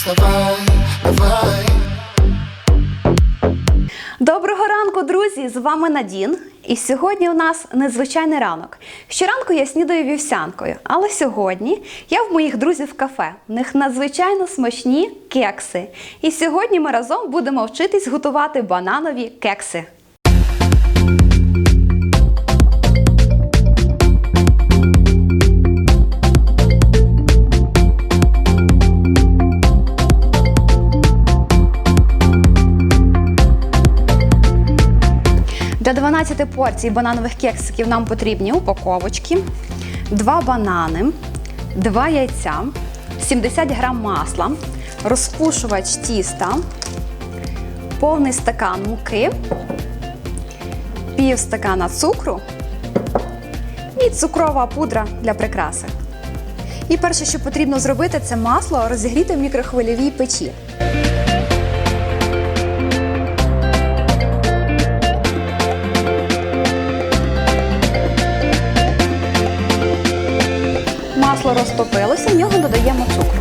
Вставай, давай. Доброго ранку, друзі! З вами Надін. І сьогодні у нас незвичайний ранок. Щоранку я снідаю вівсянкою, але сьогодні я в моїх друзів кафе. У них надзвичайно смачні кекси. І сьогодні ми разом будемо вчитись готувати бананові кекси. Для 12 порцій бананових кексиків нам потрібні упаковочки, 2 банани, 2 яйця, 70 грам масла, розпушувач тіста, повний стакан муки, пів стакана цукру і цукрова пудра для прикраси. І перше, що потрібно зробити, це масло розігріти в мікрохвильовій печі. Масло розтопилося, в нього додаємо цукру.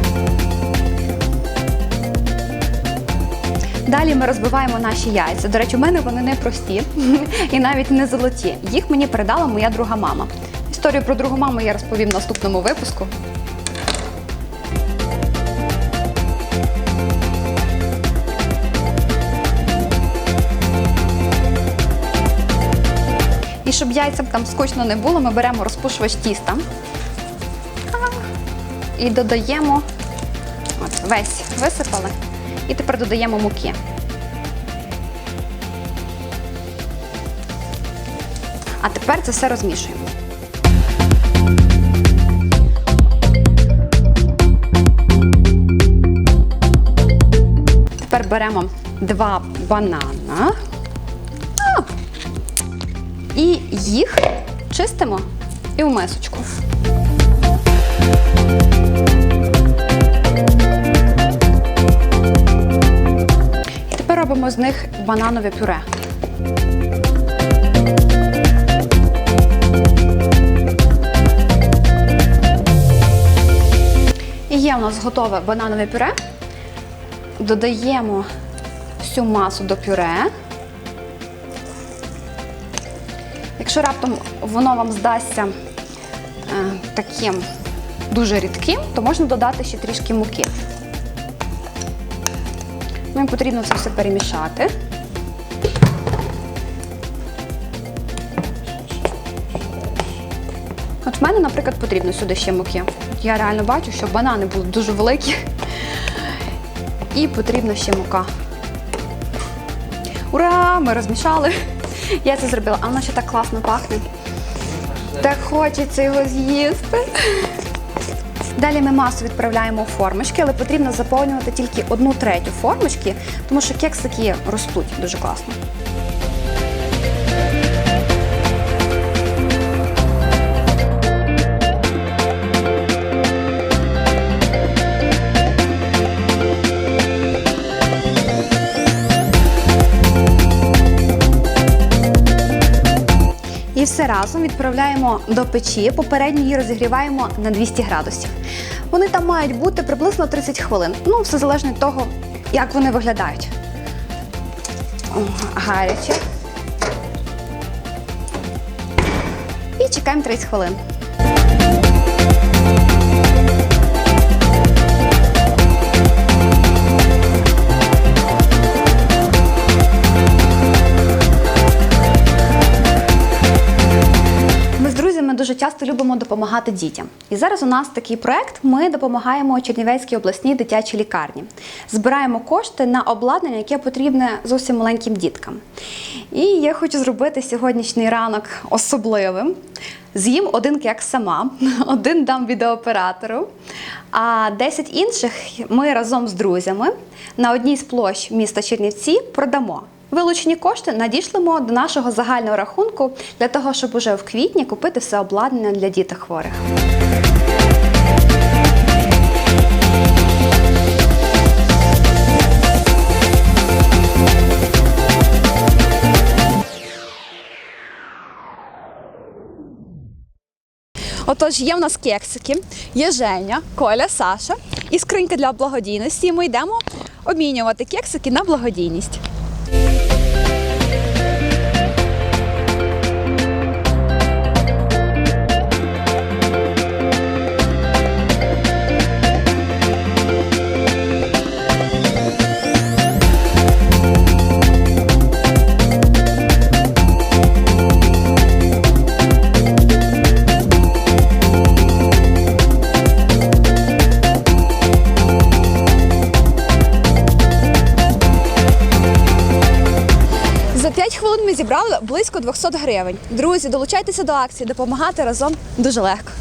Далі ми розбиваємо наші яйця. До речі, у мене вони не прості і навіть не золоті. Їх мені передала моя друга мама. Історію про другу маму я розповім в наступному випуску. І щоб яйцям там скучно не було, ми беремо розпушувач тіста і додаємо от, весь висипали. І тепер додаємо муки. А тепер це все розмішуємо. Тепер беремо два банана і їх чистимо і в мисочку. Робимо з них бананове пюре. І є у нас готове бананове пюре. Додаємо всю масу до пюре. Якщо раптом воно вам здасться е, таким дуже рідким, то можна додати ще трішки муки. Нам потрібно це все перемішати. От в мене, наприклад, потрібно сюди ще муки. Я реально бачу, що банани були дуже великі. І потрібна ще мука. Ура! Ми розмішали. Я це зробила, а воно ще так класно пахне. Так хочеться його з'їсти. Далі ми масу відправляємо у формочки, але потрібно заповнювати тільки одну третю формочки, тому що кексики ростуть дуже класно. І все разом відправляємо до печі. Попередньо її розігріваємо на 200 градусів. Вони там мають бути приблизно 30 хвилин. Ну, все залежно від того, як вони виглядають. О, гаряче. І чекаємо 30 хвилин. Часто любимо допомагати дітям. І зараз у нас такий проект. Ми допомагаємо Чернівецькій обласній дитячій лікарні. Збираємо кошти на обладнання, яке потрібне зовсім маленьким діткам. І я хочу зробити сьогоднішній ранок особливим. З'їм один кекс сама, один дам відеооператору, а 10 інших ми разом з друзями на одній з площ міста Чернівці продамо. Вилучені кошти надішлемо до нашого загального рахунку для того, щоб уже в квітні купити все обладнання для діток хворих. Отож, є в нас кексики, є Женя, Коля, Саша і скринька для благодійності. Ми йдемо обмінювати кексики на благодійність. Зібрали близько 200 гривень. Друзі, долучайтеся до акції, допомагати разом дуже легко.